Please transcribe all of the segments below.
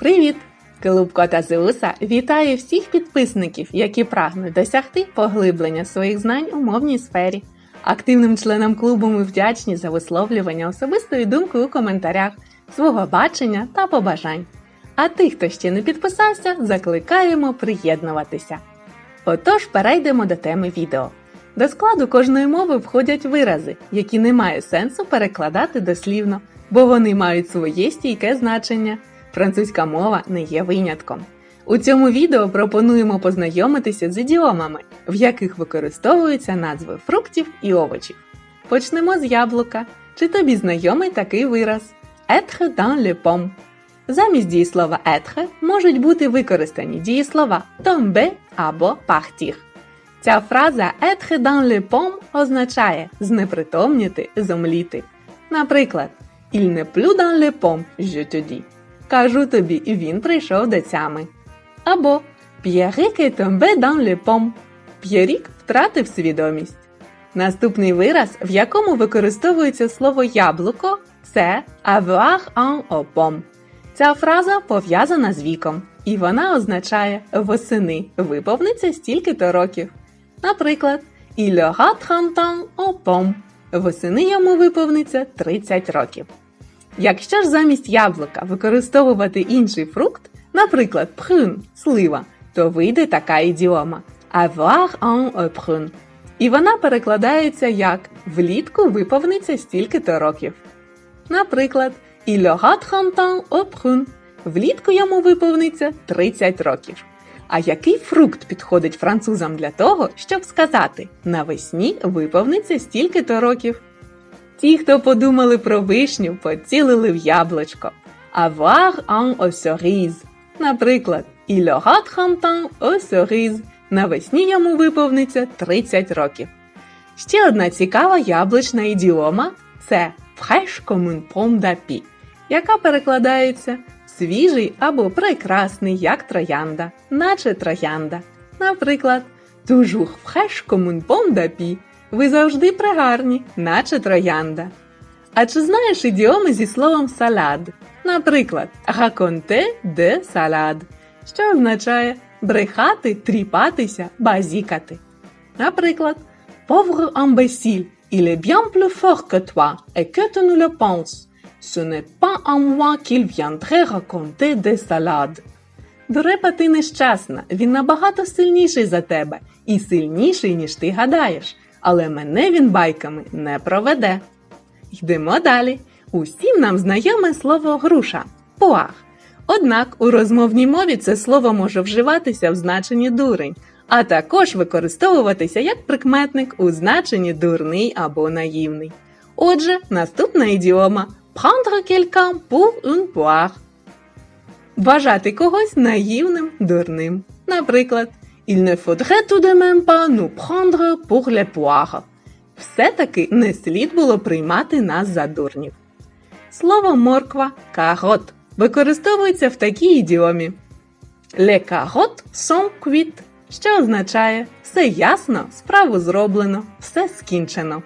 Привіт! Клуб Кота Зеуса вітає всіх підписників, які прагнуть досягти поглиблення своїх знань у мовній сфері. Активним членам клубу ми вдячні за висловлювання особистої думки у коментарях, свого бачення та побажань. А тих, хто ще не підписався, закликаємо приєднуватися. Отож, перейдемо до теми відео. До складу кожної мови входять вирази, які не має сенсу перекладати дослівно, бо вони мають своє стійке значення. Французька мова не є винятком. У цьому відео пропонуємо познайомитися з ідіомами, в яких використовуються назви фруктів і овочів. Почнемо з яблука. Чи тобі знайомий такий вираз être dans le pomme? Замість дієслова être можуть бути використані дієслова tomber або partir. Ця фраза être dans le pomme означає знепритомніти, зомліти. Наприклад, il n'est plus dans le pomme, je te dis. Кажу тобі, він прийшов до тями. Або tombé dans le pomme. П'єрік втратив свідомість. Наступний вираз, в якому використовується слово яблуко, це avoir au pomme. Ця фраза пов'язана з віком, і вона означає восени виповниться стільки-то років. Наприклад, il aura 30 ans au pomme. Восени йому виповниться 30 років. Якщо ж замість яблука використовувати інший фрукт, наприклад, прун слива, то вийде така ідіома avoir un prune. І вона перекладається як влітку виповниться стільки-то років. Наприклад, il aura 30 ans au prune. Влітку йому виповниться 30 років. А який фрукт підходить французам для того, щоб сказати навесні виповниться стільки-то років? Ті, хто подумали про вишню, поцілили в яблучко. Avoir un aux. Наприклад, il aura 30 ans aux cerises. Навесні йому виповниться 30 років. Ще одна цікава яблучна ідіома це fraîche comme une яка перекладається свіжий або прекрасний, як троянда, наче троянда. Наприклад, toujours fraîche comme une pomme d'api. Ви завжди пригарні, наче троянда. А чи знаєш ідіоми зі словом салад? Наприклад, raconter de salade, що означає брехати, тріпатися, базікати. Наприклад, pauvre imbécile, il est bien plus fort que toi, et que tu ne le penses. Ce n'est pas à moi qu'il viendrait raconter des salades. Дурепа ти нещасна, він набагато сильніший за тебе і сильніший, ніж ти гадаєш, але мене він байками не проведе. Йдемо далі. Усім нам знайоме слово груша пуах. Однак у розмовній мові це слово може вживатися в значенні дурень, а також використовуватися як прикметник у значенні дурний або наївний. Отже, наступна ідіома prendre quelqu'un pour une poire. Вважати когось наївним, дурним. Наприклад, il ne faudrait tout de même pas nous prendre pour les poires. Все-таки не слід було приймати нас за дурнів. Слово морква карот використовується в такій ідіомі. Les carottes sont cuites, що означає все ясно, справу зроблено, все скінчено.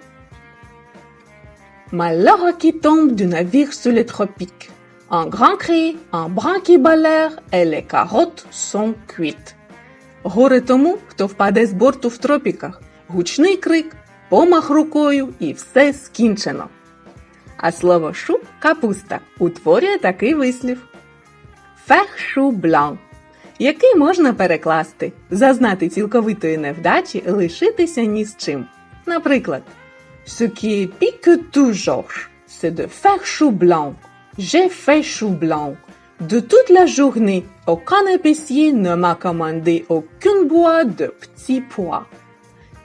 Malheur qui tombe du navire sous les tropiques. Un grand cri, un bras qui balère, et les carottes sont cuites. Горе тому, хто впаде з борту в тропіках. Гучний крик, помах рукою і все скінчено. А слово шу капуста утворює такий вислів. Фех шу блан, який можна перекласти, зазнати цілковитої невдачі, лишитися ні з чим. Наприклад, tout Georges, c'est de faire chou blanc. J'ai. De toute la journée, aucun épicier ne m'a commandé aucune boîte de petits pois.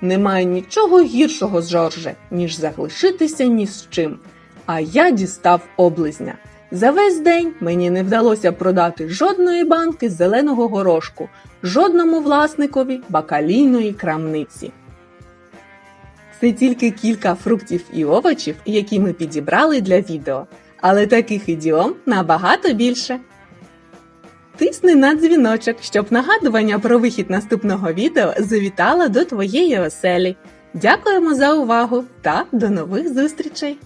Немає нічого гіршого, Жорже, ніж залишитися ні з чим. А я дістав облизня. За весь день мені не вдалося продати жодної банки зеленого горошку, жодному власникові бакалійної крамниці. Це тільки кілька фруктів і овочів, які ми підібрали для відео, але таких ідіом набагато більше. Тисни на дзвіночок, щоб нагадування про вихід наступного відео завітало до твоєї оселі. Дякуємо за увагу та до нових зустрічей!